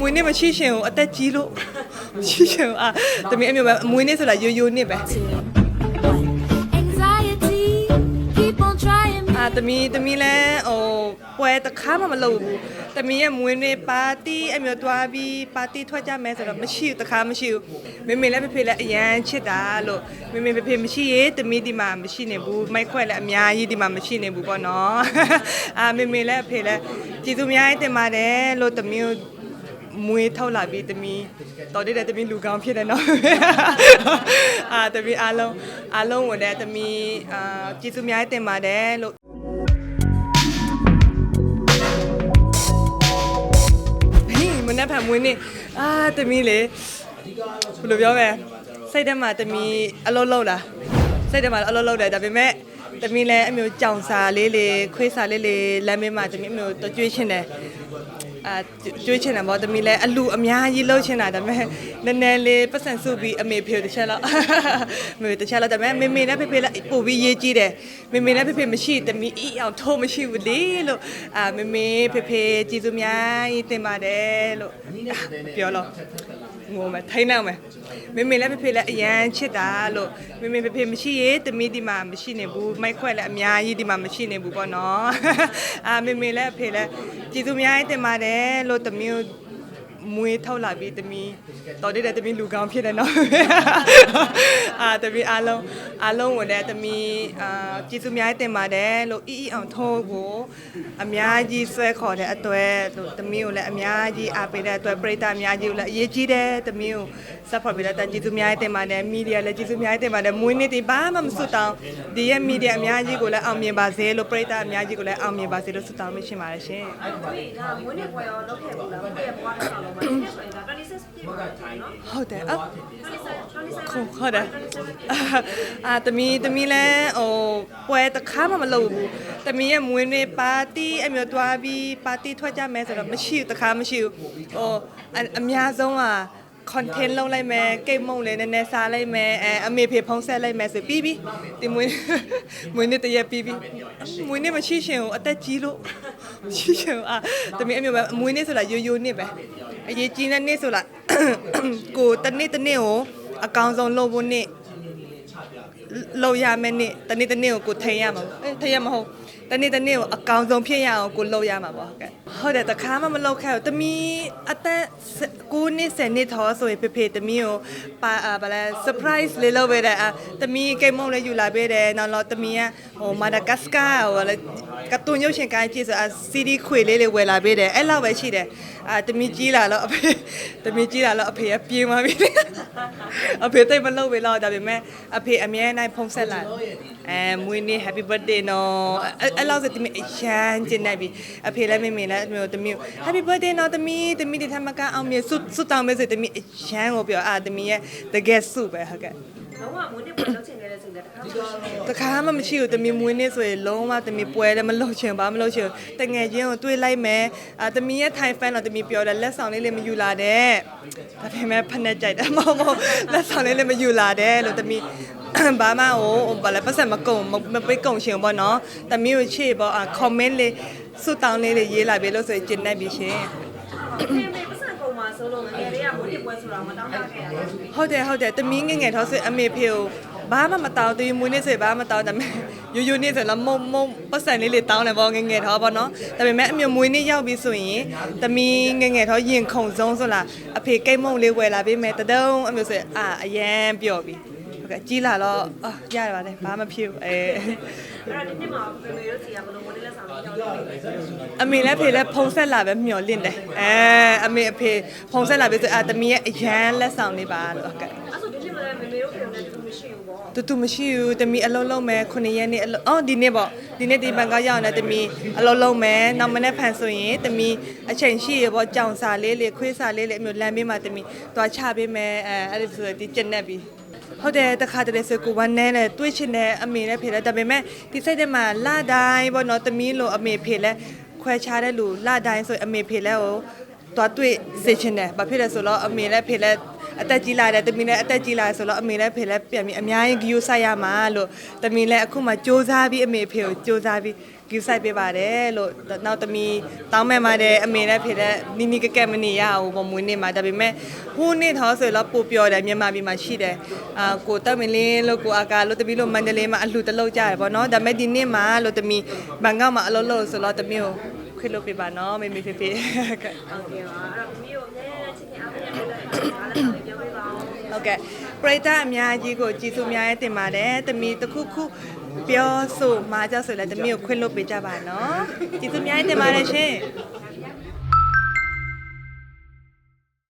မွေးနေ့မရှိရှင်ကိုအသက်ကြီးလို့မရှိရှင်ကိုအာတမီးအမျိုးပဲမွေးနေ့ဆိုတာယိုယိုနှစ်ပဲ Anxiety, keep on trying. အာတမီးတမီးလဲဟိုပွဲတစ်ခါမှမလုပ်ဘူးတမီးရဲ့မွေးနေ့ပါတီအမျိုးသွားပြီးပါတီထွက်ကြမယ်ဆိုတော့မရှိဘူးတစ်ခါမရှိဘူးမေမေလည်းဖေဖေလည်းအရန်ချစ်တာလို့မေမေဖေဖေမရှိရေတမီးဒီမှာမရှိနေဘူးမိုက်ခွက်လည်းအများကြီးဒီမှာမရှိနေဘူးပေါ့နော်အာမေမေလည်းအဖေလည်းကျေးဇူးအများကြီးတင်ပါတယ်လို့တမီးကို မွေးထောက်လာပြီးတမီတော်တဲ့တမီလူကောင်းဖြစ်တယ်နော်အာတမီအားလုံးအားလုံးဝင်တဲ့တမီအာကျေးဇူးအများကြီးတင်ပါတယ်လို့ဟေးမနေ့ဖန်မွေးနေအာတမီလေဘယ်လိုပြောမလဲစိတ်ထဲမှာတမီအလုံးလုံးလားစိတ်ထဲမှာအလုံးလုံးတယ်ဒါပေမဲ့တမီလည်းအမျိုးကြောင်စာလေးလေးခွေးစာလေးလေးလမ်းမေးမှာတမီအမျိုးတော့ကြွေးချင်တယ် အာကျွေးချင်တာပေါ့တမီလည်းအလူအများကြီးလှုပ်ချင်တာဒါပေမဲ့နည်းနည်းလေးပတ်စံစုပြီးအမေဖေတစ်ချက်လောက်မေတစ်ချက်လောက်ဒါပေမဲ့မေမေနဲ့ဖေဖေလည်းပို့ပြီးရေးကြည့်တယ်မေမေနဲ့ဖေဖေမရှိတမီအီအောင်ထိုးမရှိဘူးလေလို့အာမေမေဖေဖေကျေးဇူးများကြီးတင်ပါတယ်လို့ပြောလို့ ငိုမယ်ထိုင်းနောက်မယ်မေမေလည်းဖေဖေလည်းအရန်ချစ်တာလို့မေမေဖေဖေမရှိရေတမီဒီမှာမရှိနေဘူးမိုက်ခွက်လည်းအများကြီးဒီမှာမရှိနေဘူးပေါ့နော်အာမေမေလည်းအဖေလည်းကျေးဇူးအများကြီးတင်ပါတယ်လို့တမီးကို မွေးထောက်လာပြီးတမီးတော်တဲ့တမီးလူကောင်းဖြစ်တယ်နော်အာတမီးအားလုံးအားလုံးဝင်တဲ့တမီးအာကျေးဇူးအများကြီးတင်ပါတယ်လို့အီအီအောင်ထိုးကိုအများကြီးဆွဲခေါ်တဲ့အတွက်လို့တမီးကိုလည်းအများကြီးအားပေးတဲ့အတွက်ပရိသတ်အများကြီးကိုလည်းအရေးကြီးတယ်တမီးကို support ပေးတဲ့အတွက်ကျေးဇူးအများကြီးတင်ပါတယ်မီဒီယာလည်းကျေးဇူးအများကြီးတင်ပါတယ်မွေးနေ့တင်ဘာမှမစွတ်တောင်းဒီရဲ့မီဒီယာအများကြီးကိုလည်းအောင်မြင်ပါစေလို့ပရိသတ်အများကြီးကိုလည်းအောင်မြင်ပါစေလို့ဆုတောင်းမိရှင်ပါတယ်ရှင်ဒီကမွေးနေ့ပွဲရောလုပ်ခဲ့ဘူးလားဘယ်ဘွားတစ်ဆောင်လုံးမှာဒီနေ့ဆိုရင်ဒါ26ပြည့်ပါပြီနော်ဟုတ်တယ်အော်26ခုဟုတ်တယ်အာတမီတမီလဲဟိုပွဲတစ်ခါမှမလုပ်ဘူးတမီရဲ့မွေးနေ့ပါတီအမျိုးသွားပြီးပါတီထွက်ကြမယ်ဆိုတော့မရှိဘူးတစ်ခါမရှိဘူးဟိုအအများဆုံးက content လုပ်လိုက်မယ်ကိတ်မုံလေးနည်းနည်းစားလိုက်မယ်အဲအမေဖေဖုံးဆက်လိုက်မယ်ဆိုပြီးပြီဒီမွေးမွေးနေ့တရက်ပြီးပြီမွေးနေ့မရှိရှင်ကိုအသက်ကြီးလို့မရှိရှင်ကိုအာတမီအမျိုးပဲမွေးနေ့ဆိုတာယိုယိုနှစ်ပဲ အရေးကြီးတဲ့နေ့ဆိုလားကိုတစ်နေ့တစ်နေ့ကိုအကောင်ဆုံးလုပ်ဖို့နေ့လောက်ရမယ်နေ့တနေ့တနေ့ကိုကိုထိန်ရမှာပေါ့အဲထိန်ရမဟုတ်တနေ့တနေ့ကိုအကောင်ဆုံးဖြစ်ရအောင်ကိုလောက်ရမှာပေါ့ဟုတ်ကဲ့ ဟုတ်တယ်တခါမှမလောက်ခဲ့ဘူးတမီအသက်9နှစ်10နှစ်ထောဆိုရင်ဖေဖေတမီကိုပါအာဗလဲ surprise လေးလုပ်ပေးတယ်အာတမီကိတ်မုံလေးယူလာပေးတယ်နောက်တော့တမီကဟိုမာဒါဂတ်စကာဟိုလေကတ်တူညုတ်ရှင်ကိုင်းပြည့်ဆိုအာစီဒီခွေလေးလေးဝယ်လာပေးတယ်အဲ့လောက်ပဲရှိတယ်အာတမီကြီးလာတော့အဖေတမီကြီးလာတော့အဖေကပြေးသွားပြီအဖေတိတ်မလုပ်ပဲတော့ဒါပေမဲ့အဖေအမြဲတမ်းဖုန်းဆက်လာအဲမွေးနေ့ happy birthday နော်အဲ့အဲ့လောက်ဆိုတမီးအရန်ကျင်နေပြီအဖေလည်းမမေလည်းမျိုးတမီး happy birthday နော်တမီးတမီးဒီထမကအောင်မြေစွစွတောင်းမဲဆိုတမီးအရန်ကိုပြောအာတမီးရဲ့တကယ်စုပဲဟုတ်ကဲ့လုံးဝမွေးနေ့ပွဲလုပ်ချင်ခဲ့တဲ့ဆိုတဲ့တခါမှမလုပ်တခါမှမရှိဘူးတမီးမွေးနေ့ဆိုရင်လုံးဝတမီးပွဲလည်းမလုပ်ချင်ပါမလုပ်ချင်ဘူးတငယ်ချင်းကိုတွေ့လိုက်မယ်အာတမီးရဲ့ Thai fan တော့တမီးပြောတယ်လက်ဆောင်လေးလေးမယူလာတဲ့ဒါပေမဲ့ဖက်နဲ့ကြိုက်တယ်မဟုတ်မဟုတ်လက်ဆောင်လေးလေးမယူလာတဲ့လို့တမီးဘာမှဟိုဘာလဲပတ်စံမကုန်မမပိတ်ကုန်ရှင်ပေါ့နော်တမီးကိုချေပေါ့အာ comment လေး စွတောင်းလေးလေးရေးလာပြီလို့ဆိုရင်ကျင်နေပြီရှင်မေမေပတ်စံကုန်မှာဆိုလို့ငယ်လေးကမွေးနေ့ပွဲဆိုတာမတောင်းတခဲ့ရဘူးဟုတ်တယ်ဟုတ်တယ်တမီးငယ်ငယ်တော့ဆိုအမေဖေကိုဘာမှမတောင်းသေးဘူးမွေးနေ့ဆိုရင်ဘာမှမတောင်းဒါပေမဲ့ယူယူနေ့ဆိုတော့မုံမုံပတ်စံလေးလေးတောင်းတယ်ပေါ့ငယ်ငယ်တော့ပေါ့နော်ဒါပေမဲ့အမေမွေးနေ့ရောက်ပြီဆိုရင်တမီးငယ်ငယ်တော့ရင်ခုန်ဆုံးဆိုလားအဖေကိတ်မုံလေးဝယ်လာပေးမယ်တဒုံအမေဆိုရင်အာအရန်ပျော်ပြီ ဟုတ်ကဲ့ကြီးလာတော့အာရပါတယ်ဘာမှဖြစ်ဘူးအဲအဲ့တော့ဒီနေ့မှာမေမေတို့စီကဘလို့မွေးနေ့လက်ဆောင်လေးတောင်းလို့အမေလည်းဖေလည်းဖုံဆက်လာပဲမျော်လင့်တယ်အဲအမေအဖေဖုံဆက်လာပြီဆိုအာတမီးရဲ့အရန်လက်ဆောင်လေးပါလို့ဟုတ်ကဲ့အဲ့ဆိုဒီနေ့မှာမေမေတို့ဖေနဲ့တူမရှိဘူးပေါ့တူတူမရှိဘူးတမီအလုံးလုံးမယ်ခုနှစ်ရက်နေ့အလုံးအော်ဒီနေ့ပေါ့ဒီနေ့ဒီဘန်ကောက်ရောက်နေတမီအလုံးလုံးမယ်နောက်မနေ့ဖန်ဆိုရင်တမီအချိန်ရှိရပေါ့ကြောင်စာလေးလေးခွေးစာလေးလေးအမျိုးလမ်းပေးမှတမီသွားချပေးမယ်အဲအဲ့ဒီဆိုဒီကျက်နေပြီ ဟုတ်တယ်တခါတည်းဆိုကိုဝမ်းနဲနဲ့တွေးချင်တဲ့အမေနဲ့ဖေလည်းဒါပေမဲ့ဒီစိတ်ထဲမှာလာတိုင်းပေါ့နော်တမီလို့အမေဖေလည်းခွဲခြားတဲ့လူလာတိုင်းဆိုအမေဖေလည်းဟိုသွားတွေ့စေချင်တယ်ဘာဖြစ်လဲဆိုတော့အမေလည်းဖေလည်းအသက်ကြီးလာတယ်တမီလည်းအသက်ကြီးလာတယ်ဆိုတော့အမေလည်းဖေလည်းပြန်ပြီးအများကြီးဂီယိုဆိုင်ရမှာလို့တမီလည်းအခုမှစူးစမ်းပြီးအမေဖေကိုစူးစမ်းပြီးဂီ ယူဆိုင်ပေးပါတယ်လို့နောက်သမီးတောင်းမဲ့มาတဲ့အမေနဲ့ဖေတဲ့နီနီကကက်မနေရဘူးပေါ့မွေးနေ့မှာဒါပေမဲ့ဟိုးနေ့ထောဆိုတော့ပို့ပြောတယ်မြန်မာပြည်မှာရှိတယ်အာကိုတက်မင်းလင်းလို့ကိုအာကာလို့တမီးလို့မန္တလေးမှာအလှတလုပ်ကြတယ်ပေါ့နော်ဒါပေမဲ့ဒီနေ့မှာလို့တမီးဘန်ကောက်မှာအလုပ်လုပ်ဆိုတော့တမီးကိုခွင့်လုပ်ပေးပါနော်မေမေဖေဖေဟုတ်ကဲ့ပါအဲ့တော့မမီးကိုအများကြီးချစ်ခင်အားပေးရတဲ့အားလည်းပြောပေးပါဦး ဟုတ်ကဲ့ပရိသတ်အများကြီးကိုကြည်စုအများကြီးတင်ပါတယ်တမီတစ်ခုခုပြောဆိုမှာကြောက်ဆိုလဲတမီကိုခွင့်လွှတ်ပေးကြပါနော်ကြည်စုအများကြီးတင်ပါတယ်ရှင်